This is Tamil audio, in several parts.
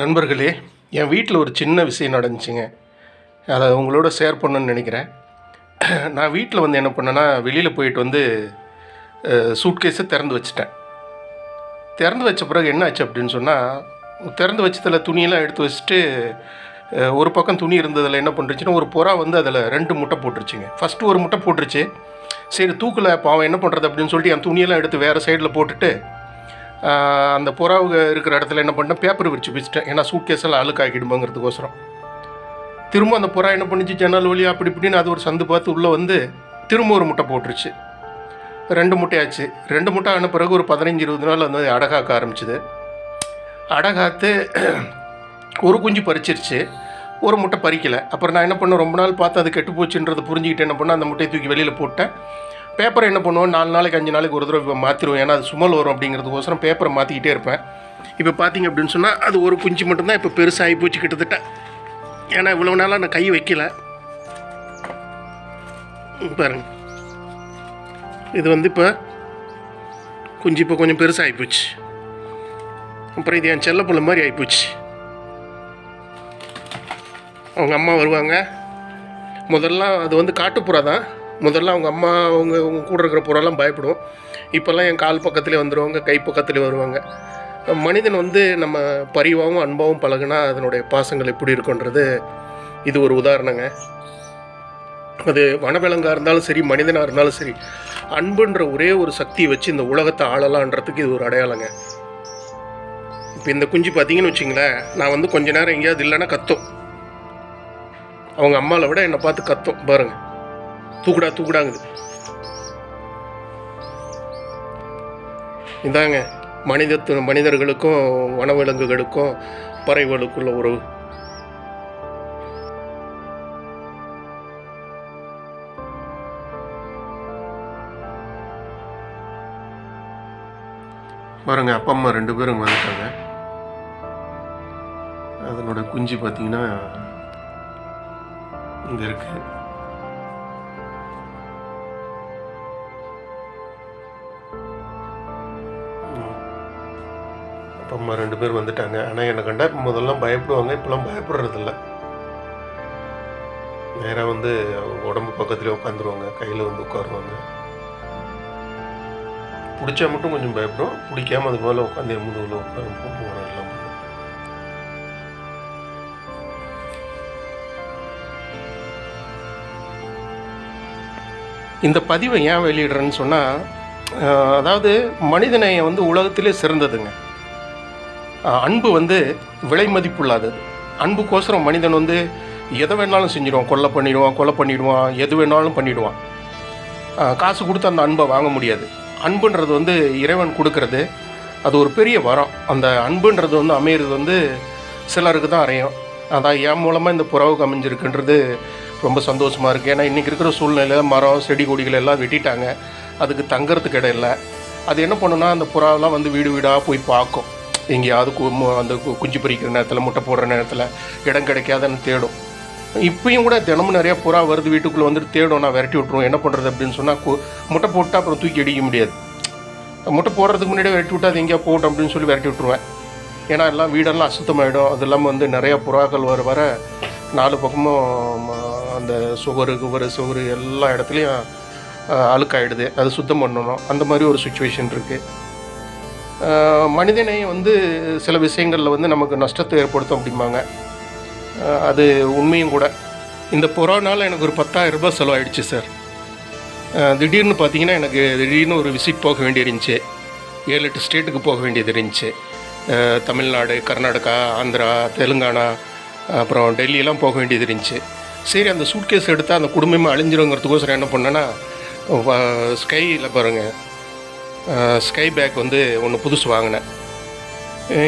நண்பர்களே என் வீட்டில் ஒரு சின்ன விஷயம் நடந்துச்சுங்க. அதை உங்களோட ஷேர் பண்ணணும்னு நினைக்கிறேன். நான் வீட்டில் வந்து என்ன பண்ணேன்னா வெளியில் போயிட்டு வந்து சூட்கேஸை திறந்து வச்சுட்டேன். திறந்து வச்ச பிறகு என்ன ஆச்சு அப்படின்னு சொன்னால் திறந்து வச்சதில் துணியெல்லாம் எடுத்து வச்சுட்டு ஒரு பக்கம் துணி இருந்ததில் என்ன பண்ணுறச்சுன்னா ஒரு புறா வந்து அதில் ரெண்டு முட்டை போட்டுருச்சுங்க. ஃபஸ்ட்டு ஒரு முட்டை போட்டுருச்சு. சரி தூக்கில் பாவம் என்ன பண்ணுறது அப்படின்னு சொல்லிட்டு என் துணியெல்லாம் எடுத்து வேறு சைடில் போட்டுட்டு அந்த புறாவுக இருக்கிற இடத்துல என்ன பண்ணேன்? பேப்பர் விரிச்சு வச்சுட்டேன். ஏன்னா சூட் கேஸெல்லாம் அழுக்காக்கிடும்போங்கிறதுக்கோசரம் திரும்ப அந்த புறா என்ன பண்ணிச்சு? ஜன்னல் வழி அப்படி இப்படின்னு அது ஒரு சந்து பார்த்து உள்ளே வந்து திரும்ப ஒரு முட்டை போட்டுருச்சு. ரெண்டு முட்டையாச்சு. ரெண்டு முட்டை ஆன பிறகு ஒரு பதினஞ்சு இருபது நாள் வந்து அடகாக்க ஆரம்பிச்சுது. அடகாத்து ஒரு குஞ்சு பறிச்சிருச்சு. ஒரு முட்டை பறிக்கலை. அப்புறம் நான் என்ன பண்ணேன்? ரொம்ப நாள் பார்த்து அது கெட்டு போச்சுன்றதை புரிஞ்சுக்கிட்டு என்ன பண்ணேன்? அந்த முட்டையை தூக்கி வெளியில் போட்டேன். பேப்பரை என்ன பண்ணுவோம்? நாலு நாளைக்கு அஞ்சு நாளைக்கு ஒரு தடவை இப்போ மாற்றிடுவோம் ஏன்னா அது சுமல் வரும் அப்படிங்கிறதுக்கோசரம் பேப்பரை மாற்றிக்கிட்டே இருப்பேன். இப்போ பார்த்தீங்க அப்படின்னு சொன்னால் அது ஒரு குஞ்சு மட்டும்தான் இப்போ பெருசாகி போச்சு கிட்டத்தட்ட. ஏன்னா இவ்வளோ நாளாக நான் கை வைக்கல. பாருங்க. இது வந்து இப்போ குஞ்சு இப்போ கொஞ்சம் பெருசாகி போச்சு. அப்புறம் இது என் செல்லப்புள்ள மாதிரி ஆகிப்போச்சு அவங்க அம்மா வருவாங்க. முதல்ல அது வந்து காட்டுப்புறா தான். முதல்ல அவங்க அம்மா அவங்க அவங்க கூட இருக்கிற புறாலாம் பயப்படும் இப்போல்லாம் என் கால் பக்கத்துலேயே வந்துடுவாங்க கை பக்கத்துலேயே வருவாங்க. மனிதன் வந்து நம்ம பரிவாகவும் அன்பாகவும் பழகுனா அதனுடைய பாசங்கள் எப்படி இருக்குன்றது இது ஒரு உதாரணங்க. அது வனவிலங்காக இருந்தாலும் சரி மனிதனாக இருந்தாலும் சரி அன்புன்ற ஒரே ஒரு சக்தியை வச்சு இந்த உலகத்தை ஆளலான்றதுக்கு இது ஒரு அடையாளங்க. இப்போ இந்த குஞ்சு பார்த்தீங்கன்னு வச்சிங்களேன் நான் வந்து கொஞ்ச நேரம் எங்கேயாவது இல்லைன்னா கத்தும். அவங்க அம்மாவை விட என்னை பார்த்து கத்தும் பாருங்கள் தூக்குடா தூக்குடாங்குது. இதாங்க மனிதத்து மனிதர்களுக்கும் வனவிலங்குகளுக்கும் பறவைகளுக்குள்ள உறவு. பாருங்க அப்பா அம்மா ரெண்டு பேரும் வந்துட்டாங்க. அதனோட குஞ்சு பார்த்தீங்கன்னா இங்கே இருக்குது அப்பா அம்மா ரெண்டு பேர் வந்துட்டாங்க. ஆனால் என்னை கண்டா முதல்லாம் பயப்படுவாங்க இப்போலாம் பயப்படுறதில்ல. நேராக வந்து அவங்க உடம்பு பக்கத்துலேயே உட்காந்துருவாங்க கையில் வந்து உட்காருவாங்க. பிடிச்சா மட்டும் கொஞ்சம் பயப்படும். பிடிக்காம அதுக்கு மேலே உட்காந்து என் முதுகில் உட்காந்து போட்டு எல்லாம் இந்த பதிவை ஏன் வெளியிடுறேன்னு சொன்னால் அதாவது மனிதநேயம் வந்து உலகத்திலே சிறந்ததுங்க. அன்பு வந்து விலை மதிப்புள்ளாதது. அன்புக்கோசரம் மனிதன் வந்து எதை வேணாலும் செஞ்சிடுவான். கொல்லை பண்ணிடுவான் கொலை பண்ணிடுவான் எது வேணாலும் பண்ணிடுவான். காசு கொடுத்து அந்த அன்பை வாங்க முடியாது. அன்புன்றது வந்து இறைவன் கொடுக்கறது. அது ஒரு பெரிய வரம். அந்த அன்புன்றது வந்து அமையிறது வந்து சிலருக்கு தான் அறையும் அதான் என் மூலமாக இந்த புறவுக்கு அமைஞ்சிருக்குன்றது ரொம்ப சந்தோஷமாக இருக்குது ஏன்னா இன்றைக்கி இருக்கிற சூழ்நிலையில் மரம் செடி கொடிகள் எல்லாம் வெட்டிட்டாங்க. அதுக்கு தங்குறதுக்கு இடம் இல்லை. அது என்ன பண்ணுன்னா அந்த புறாவெல்லாம் வந்து வீடு வீடாக போய் பார்க்கும். எங்கேயாவது கு- அந்த கு- குஞ்சு பொறிக்கிற நேரத்தில் முட்டை போடுற நேரத்தில் இடம் கிடைக்காதுன்னு தேடும். இப்பயும் கூட தினமும் நிறையா புறா வருது வீட்டுக்குள்ளே வந்துட்டு தேடும். நான் விரட்டி விட்ருவோம் என்ன பண்ணுறது அப்படின்னு சொன்னால் முட்டை போட்டால் அப்புறம் தூக்கி அடிக்க முடியாது. முட்டை போடுறதுக்கு முன்னாடியே விரட்டி விட்டு அது எங்கேயா போகட்டும் அப்படின்னு சொல்லி விரட்டி விட்ருவேன் ஏன்னா எல்லாம் வீடெல்லாம் அசுத்தமாயிடும். அது இல்லாமல் வந்து நிறையா புறாக்கள் வர வர நாலு பக்கமும் அந்த சுகரு குவரு சுகரு எல்லா இடத்துலையும் அழுக்காயிடுது. அது சுத்தம் பண்ணணும். அந்த மாதிரி ஒரு சுச்சுவேஷன் இருக்குது மனிதனை வந்து சில விஷயங்களில் வந்து நமக்கு நஷ்டத்தை ஏற்படுத்தும் அப்படிம்பாங்க. அது உண்மையும் கூட. இந்த புறானால் எனக்கு ஒரு பத்தாயிரம் ரூபாய் செலவாயிடுச்சு சார். திடீர்னு பார்த்தீங்கன்னா எனக்கு திடீர்னு ஒரு விசிட் போக வேண்டி இருந்துச்சு. ஏழு எட்டு ஸ்டேட்டுக்கு போக வேண்டியது இருந்துச்சு. தமிழ்நாடு கர்நாடகா ஆந்திரா தெலுங்கானா அப்புறம் டெல்லியெல்லாம் போக வேண்டியது இருந்துச்சு. சரி அந்த சூட்கேஸ் எடுத்தால் அந்த குடும்பமே அழிஞ்சிருங்கிறதுக்கோசரம் என்ன பண்ணேன்னா ஸ்கையில் பாருங்கள் ஸ்கை பேக் வந்து ஒன்று புதுசு வாங்கினேன்.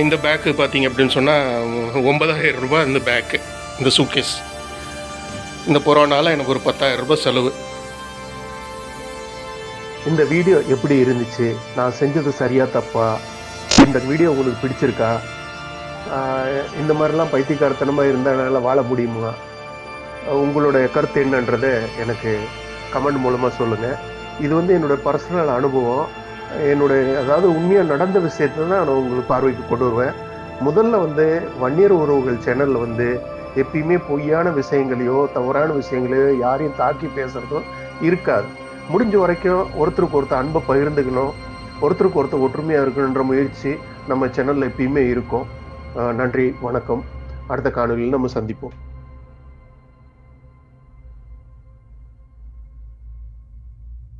இந்த பேக்கு பார்த்தீங்க அப்படின்னு சொன்னால் ஒன்பதாயிரம் ரூபாய் இந்த பேக்கு இந்த சூட்கேஸ் இந்த கொரோனால எனக்கு ஒரு பத்தாயிரம் ரூபாய் செலவு. இந்த வீடியோ எப்படி இருந்துச்சு? நான் செஞ்சது சரியா தப்பா? இந்த வீடியோ உங்களுக்கு பிடிச்சிருக்கா? இந்த மாதிரிலாம் பைத்தியக்காரத்தனமாக இருந்தால் என்னால் வாழ முடியுமா? உங்களுடைய கருத்து என்னன்றதை எனக்கு கமெண்ட் மூலமாக சொல்லுங்கள் இது வந்து என்னோட பர்சனல் அனுபவம். என்னுடைய அதாவது உண்மையாக நடந்த விஷயத்தை தான் நான் உங்களுக்கு பார்வைக்கு கொண்டு வருவேன். முதல்ல வந்து வன்னியர் உறவுகள் சேனலில் வந்து எப்பயுமே பொய்யான விஷயங்களையோ தவறான விஷயங்களையோ யாரையும் தாக்கி பேசுகிறதோ இருக்காது. முடிஞ்ச வரைக்கும் ஒருத்தருக்கு ஒருத்தர் அன்பை பகிர்ந்துக்கணும் ஒருத்தருக்கு ஒருத்தர் ஒற்றுமையாக இருக்கணுன்ற முயற்சி நம்ம சேனலில் எப்பயுமே இருக்கும். நன்றி வணக்கம். அடுத்த காணொலியில் நம்ம சந்திப்போம்.